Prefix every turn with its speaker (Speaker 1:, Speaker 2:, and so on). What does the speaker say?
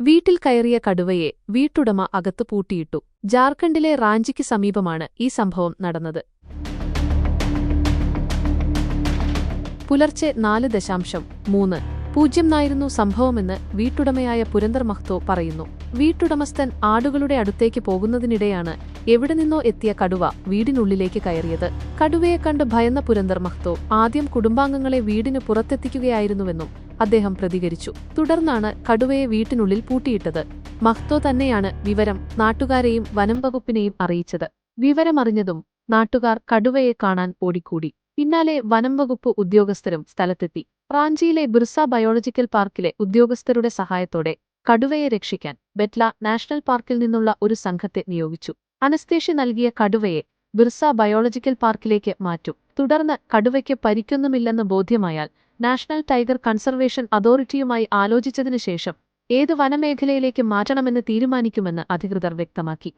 Speaker 1: വീട്ടിൽ കയറിയ കടുവയെ വീട്ടുടമ അകത്തു പൂട്ടിയിട്ടു. ജാർഖണ്ഡിലെ റാഞ്ചിക്ക് സമീപമാണ് ഈ സംഭവം നടന്നത്. പുലർച്ചെ നാല് ദശാംശം മൂന്ന്. പൂജ്യം നായിരുന്നു സംഭവമെന്ന് വീട്ടുടമയായ പുരന്തർ മഹ്തോ പറയുന്നു. വീട്ടുടമസ്ഥൻ ആടുകളുടെ അടുത്തേക്ക് പോകുന്നതിനിടെയാണ് എവിടെ നിന്നോ എത്തിയ കടുവ വീടിനുള്ളിലേക്ക് കയറിയത്. കടുവയെ കണ്ട് ഭയന്ന പുരന്തർ മഹ്തോ ആദ്യം കുടുംബാംഗങ്ങളെ വീടിന് പുറത്തെത്തിക്കുകയായിരുന്നുവെന്നും അദ്ദേഹം പ്രതികരിച്ചു. തുടർന്നാണ് കടുവയെ വീട്ടിനുള്ളിൽ പൂട്ടിയിട്ടത്. മഹ്തോ തന്നെയാണ് വിവരം നാട്ടുകാരെയും വനം വകുപ്പിനെയും അറിയിച്ചത്. വിവരമറിഞ്ഞതും നാട്ടുകാർ കടുവയെ കാണാൻ ഓടിക്കൂടി. പിന്നാലെ വനം വകുപ്പ് ഉദ്യോഗസ്ഥരും സ്ഥലത്തെത്തി. റാഞ്ചിയിലെ ബിർസ ബയോളജിക്കൽ പാർക്കിലെ ഉദ്യോഗസ്ഥരുടെ സഹായത്തോടെ കടുവയെ രക്ഷിക്കാൻ ബെറ്റ്ല നാഷണൽ പാർക്കിൽ നിന്നുള്ള ഒരു സംഘത്തെ നിയോഗിച്ചു. അനസ്തേഷ്യ നൽകിയ കടുവയെ ബിർസ ബയോളജിക്കൽ പാർക്കിലേക്ക് മാറ്റും. തുടർന്ന് കടുവയ്ക്ക് പരിക്കൊന്നുമില്ലെന്ന് ബോധ്യമായാൽ നാഷണൽ ടൈഗർ കൺസർവേഷൻ അതോറിറ്റിയുമായി ആലോചിച്ചതിനു ശേഷം ഏത് വനമേഖലയിലേക്ക് മാറ്റണമെന്ന് തീരുമാനിക്കുമെന്ന് അധികൃതർ വ്യക്തമാക്കി